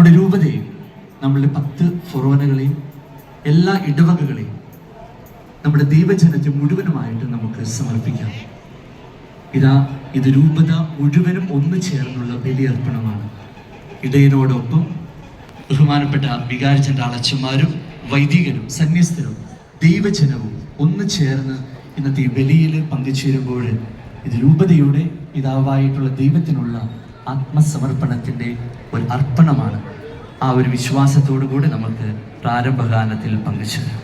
നമ്മുടെ രൂപതയും നമ്മളുടെ പത്ത് ഫൊറോനകളെയും എല്ലാ ഇടവകകളെയും നമ്മുടെ ദൈവജനത്തെ മുഴുവനുമായിട്ട് നമുക്ക് സമർപ്പിക്കാം. ഇതാ ഇത് രൂപത മുഴുവനും ഒന്നു ചേർന്നുള്ള ബലിയർപ്പണമാണ്. ഇടയനോടൊപ്പം ബഹുമാനപ്പെട്ട വികാരിച്ചന്റെ അളച്ചന്മാരും വൈദികരും സന്യസ്തരും ദൈവജനവും ഒന്ന് ചേർന്ന് ഇന്നത്തെ ബലിയിൽ പങ്കുചേരുമ്പോൾ ഇത് രൂപതയുടെ പിതാവായിട്ടുള്ള ദൈവത്തിനുള്ള ആത്മസമർപ്പണത്തിന്റെ ഒരു അർപ്പണമാണ് ആ ഒരു വിശ്വാസത്തോടു കൂടി നമുക്ക് പ്രാരംഭഗാനത്തിൽ പങ്കുചേരാം.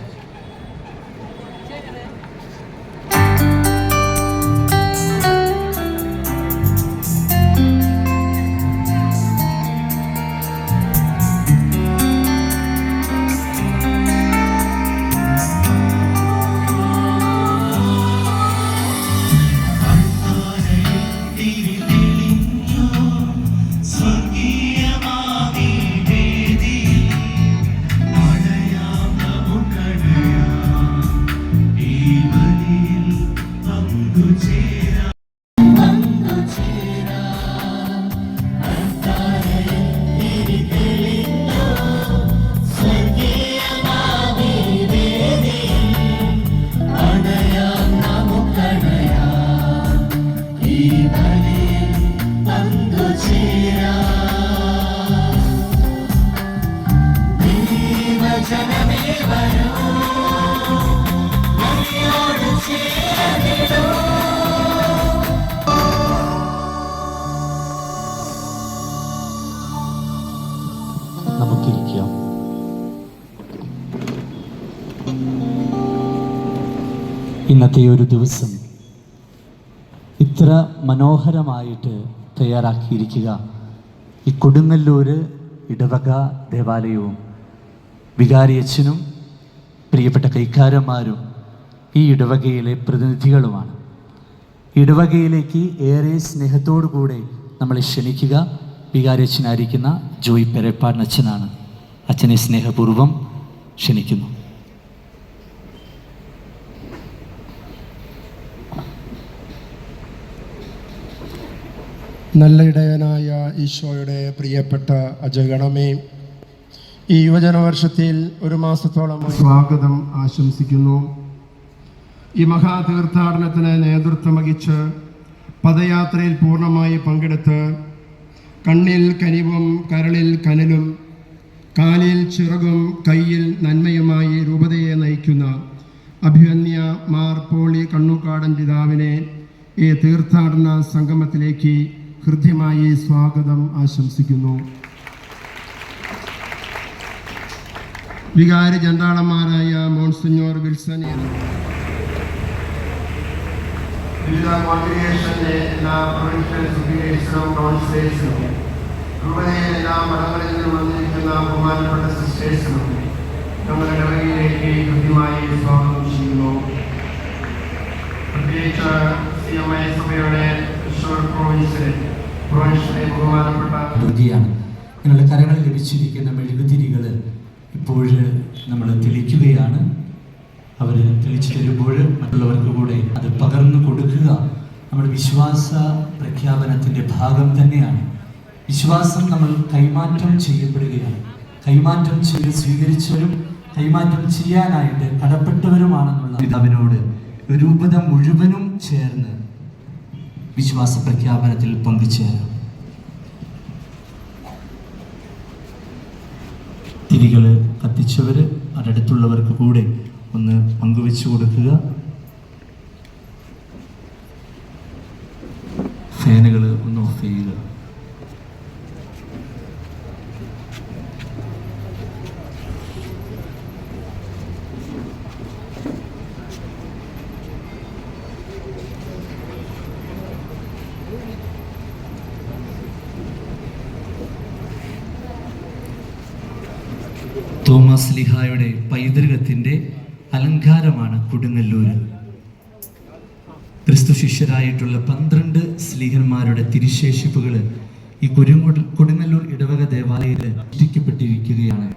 ഇന്നത്തെ ഒരു ദിവസം ഇത്ര മനോഹരമായിട്ട് തയ്യാറാക്കിയിരിക്കുക. ഈ കൊടുങ്ങല്ലൂര് ഇടവക ദേവാലയവും വികാരിയച്ഛനും പ്രിയപ്പെട്ട കൈക്കാരന്മാരും ഈ ഇടവകയിലെ പ്രതിനിധികളുമാണ്. ഇടവകയിലേക്ക് ഏറെ സ്നേഹത്തോടു കൂടെ നമ്മളെ ക്ഷണിക്കുക. വികാരിയച്ഛനായിരിക്കുന്ന ജോയ് പെരപ്പാടിനച്ഛനാണ്. അച്ഛനെ സ്നേഹപൂർവം ക്ഷണിക്കുന്നു. നല്ല ഇടയനായ ഈശോയുടെ പ്രിയപ്പെട്ട അജഗണമേ ഈ യുവജന വർഷത്തിൽ ഒരു മാസത്തോളം സ്വാഗതം ആശംസിക്കുന്നു. ഈ മഹാതീർത്ഥാടനത്തിന് നേതൃത്വം വഹിച്ച് പദയാത്രയിൽ പൂർണമായി പങ്കെടുത്ത് കണ്ണിൽ കനിവും കരളിൽ കനലും കാലിൽ ചിറകും കയ്യിൽ നന്മയുമായി രൂപതയെ നയിക്കുന്ന അഭിമന്യ മാർ പോളി കണ്ണുകാടൻ പിതാവിനെ ഈ തീർത്ഥാടന സംഗമത്തിലേക്ക് ഹൃദ്യമായി സ്വാഗതം ആശംസിക്കുന്നു. വികാരി ജന്താളന്മാരായ മോൺസിഞ്ഞോർ വിൽസൺ എല്ലാ പ്രൊവിൻഷ്യൽ നിന്നും വന്നിരിക്കുന്ന ബഹുമാനപ്പെട്ട സിസ്റ്റേഴ്സിനും ഞങ്ങളുടെ ഇടവകയിലേക്ക് കൃത്യമായി സ്വാഗതം ചെയ്യുന്നു. പ്രത്യേകിച്ച് സി എം ഐ സഭയുടെ തൃശ്ശൂർ പ്രൊവിൻസിലെ വരികയാണ് നിങ്ങളുടെ കരങ്ങളിൽ ലഭിച്ചിരിക്കുന്ന മെഴുകുതിരികൾ ഇപ്പോൾ നമ്മൾ തെളിക്കുകയാണ്. അവർ തെളിച്ചു തരുമ്പോൾ മറ്റുള്ളവർക്ക് കൂടെ അത് പകർന്നു കൊടുക്കുക നമ്മുടെ വിശ്വാസ പ്രഖ്യാപനത്തിന്റെ ഭാഗം തന്നെയാണ്. വിശ്വാസം നമ്മൾ കൈമാറ്റം ചെയ്യപ്പെടുകയാണ്. കൈമാറ്റം ചെയ്ത് സ്വീകരിച്ചവരും കൈമാറ്റം ചെയ്യാനായിട്ട് കടപ്പെട്ടവരുമാണെന്നുള്ള പിതാവിനോട് രൂപത മുഴുവനും ചേർന്ന് വിശ്വാസ പ്രഖ്യാപനത്തിൽ പങ്കുചേരാം. തിരികൾ കത്തിച്ചവർ അടുത്തുള്ളവർക്ക് കൂടെ ഒന്ന് പങ്കുവെച്ചു കൊടുക്കുക. ഫാനുകൾ ഒന്ന് ഓഫ് ചെയ്യുക. തോമസ് ലിഹായുടെ പൈതൃകത്തിന്റെ അലങ്കാരമാണ് കൊടുങ്ങല്ലൂര്. ക്രിസ്തു ശിഷ്യരായിട്ടുള്ള പന്ത്രണ്ട് സ്ലീഹന്മാരുടെ തിരുശേഷിപ്പുകൾ ഈ കുരുങ്ങൊട് കൊടുങ്ങല്ലൂർ ഇടവക ദേവാലയത്തിൽ സൃഷ്ടിക്കപ്പെട്ടിരിക്കുകയാണ്.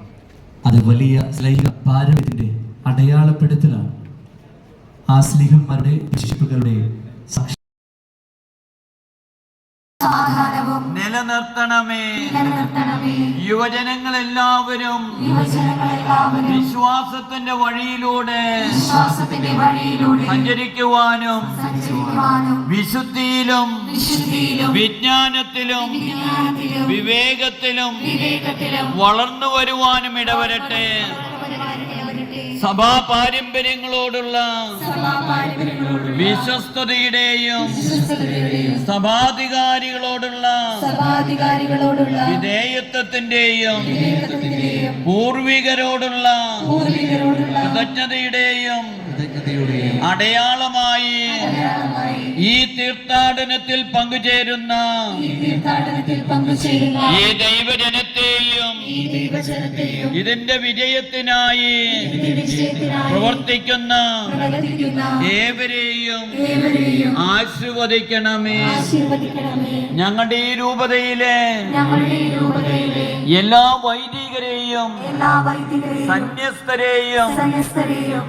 അത് വലിയ സ്ലൈഹ പാരമ്പര്യത്തിന്റെ അടയാളപ്പെടുത്തലാണ്. ആ സ്ലീഹന്മാരുടെ ശിശുക്കളുടെ സാക്ഷി നിലനിർത്തണമേ. യുവജനങ്ങൾ എല്ലാവരും വിശ്വാസത്തിന്റെ വഴിയിലൂടെ സഞ്ചരിക്കുവാനും വിശുദ്ധിയിലും വിജ്ഞാനത്തിലും വിവേകത്തിലും വളർന്നു വരുവാനും ഇടവരട്ടെ. സഭാ പാരമ്പര്യങ്ങളോടുള്ള വിശ്വസ്തയുടെയും വിശ്വസ്തതയുടെയും സഭാധികാരികളോടുള്ള വിധേയത്വത്തിന്റെയും പൂർവികരോടുള്ള പൂർവികരോടുള്ള കൃതജ്ഞതയുടെയും അടയാളമായി ഈ തീർത്ഥാടനത്തിൽ പങ്കുചേരുന്ന ഈ തീർത്ഥാടനത്തിൽ പങ്കുചേരുന്ന ഈ ദൈവജനത്തെയും ഈ ദൈവജനത്തെയും ഇതിന്റെ വിജയത്തിനായി പ്രവർത്തിക്കുന്ന പ്രവർത്തിക്കുന്ന ഏവരെയും ആശീർവദിക്കണമേ. ഞങ്ങളുടെ ഈ രൂപതയിലെ ഞങ്ങളുടെ രൂപതയിലെ എല്ലാ വൈദികരെയും സന്യസ്തരെയും സന്യസ്തരെയും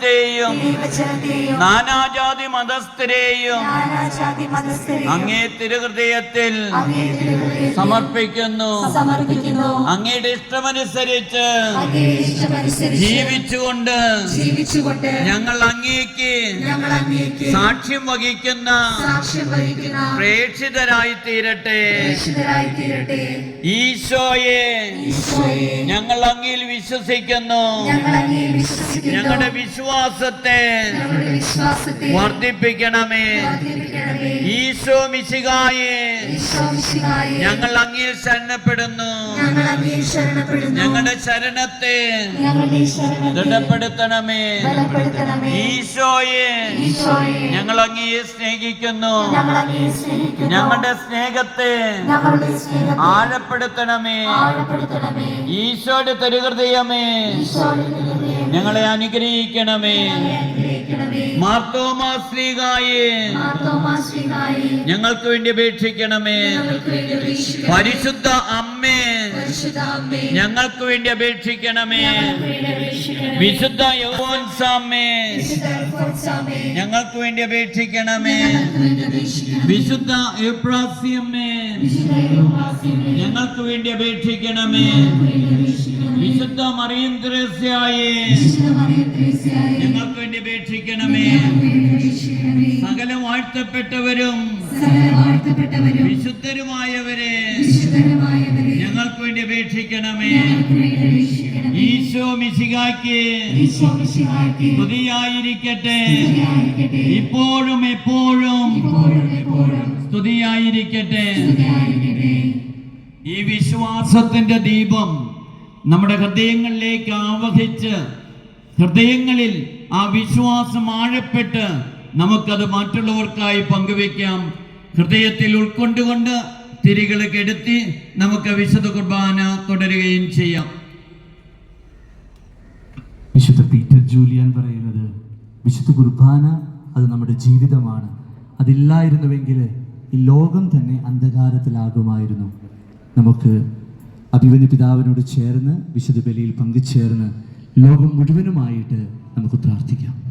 ദൈവജനത്തെയും നാനാജാതി മതസ്ഥരെയും അങ്ങേ തിരുഹൃദയത്തിൽ സമർപ്പിക്കുന്നു. അങ്ങയുടെ ഇഷ്ടമനുസരിച്ച് ജീവിച്ചുകൊണ്ട് ഞങ്ങൾ അങ്ങേക്ക് സാക്ഷ്യം വഹിക്കുന്ന പ്രേക്ഷിതരായി തീരട്ടെ ഈശോയെ ഞങ്ങൾ അങ്ങിൽ വിശ്വസിക്കുന്നു. ഞങ്ങളുടെ വിശ്വാസം വിശ്വാസത്തെ വർദ്ധിപ്പിക്കണമേ. ഈശോ മിശികായെ ഞങ്ങൾ അങ്ങിൽ ശരണപ്പെടുന്നു. ഞങ്ങൾ അങ്ങേ ശരണപ്പെടുന്നു. ഞങ്ങളുടെ ശരണത്തെ ദൃഢപ്പെടുത്തണമേ. ഈശോയെ ഞങ്ങൾ അങ്ങയെ സ്നേഹിക്കുന്നു. ഞങ്ങളുടെ സ്നേഹത്തെ ആഴപ്പെടുത്തണമേ. ഈശോയുടെ തരുഹൃദയമേ. ഞങ്ങളെ അനുഗ്രഹിക്കണമേ. അനുഗ്രഹിക്കണമേ മാർത്തോമാ ശ്രീകായെ. ഞങ്ങൾക്ക് വേണ്ടി അപേക്ഷിക്കണമേ. പരിശുദ്ധ അമ്മേ. ഞങ്ങൾക്ക് വേണ്ടി അപേക്ഷിക്കണമേ. വിശുദ്ധ യൗവൻസാമ്മേ സാമേ അൽഫോൻസാമേ ഞങ്ങൾക്ക് വേണ്ടി അപേക്ഷിക്കണമേ. വിശുദ്ധ എബ്രാസിയമ്മേ. ഞങ്ങൾക്ക് വേണ്ടി അപേക്ഷിക്കണമേ. വിശുദ്ധ മറിയം ത്രേസ്യായെ ഞങ്ങൾക്ക് വേണ്ടി അപേക്ഷിക്കണമേ. സകല വാഴ്ത്തപ്പെട്ടവരും വിശുദ്ധരുമായവരെ. വേണ്ടി അപേക്ഷിക്കണമേ ഈശോ മിശിഹായ്ക്ക് സ്തുതിയായിരിക്കട്ടെ. ഇപ്പോഴും എപ്പോഴും സ്തുതിയായിരിക്കട്ടെ. ഈ വിശ്വാസത്തിന്റെ ദീപം നമ്മുടെ ഹൃദയങ്ങളിലേക്ക് ആവഹിച്ച് ഹൃദയങ്ങളിൽ ആ വിശ്വാസം ആഴപ്പെട്ട് നമുക്കത് മറ്റുള്ളവർക്കായി പങ്കുവെക്കാം ഹൃദയത്തിൽ ഉൾക്കൊണ്ടുകൊണ്ട് തിരികളെ കെടുത്തി നമുക്ക് വിശുദ്ധ കുർബാന തുടരുകയും ചെയ്യാം. വിശുദ്ധ പീറ്റർ ജൂലിയൻ പറയുന്നത് വിശുദ്ധ കുർബാന അത് നമ്മുടെ ജീവിതമാണ്. അതില്ലായിരുന്നുവെങ്കിൽ ഈ ലോകം തന്നെ അന്ധകാരത്തിലാകുമായിരുന്നു. നമുക്ക് അഭിമന്യ പിതാവിനോട് ചേർന്ന് വിശുദ്ധ ബലിയിൽ പങ്കുചേർന്ന് ലോകം മുഴുവനുമായിട്ട് നമുക്ക് പ്രാർത്ഥിക്കാം.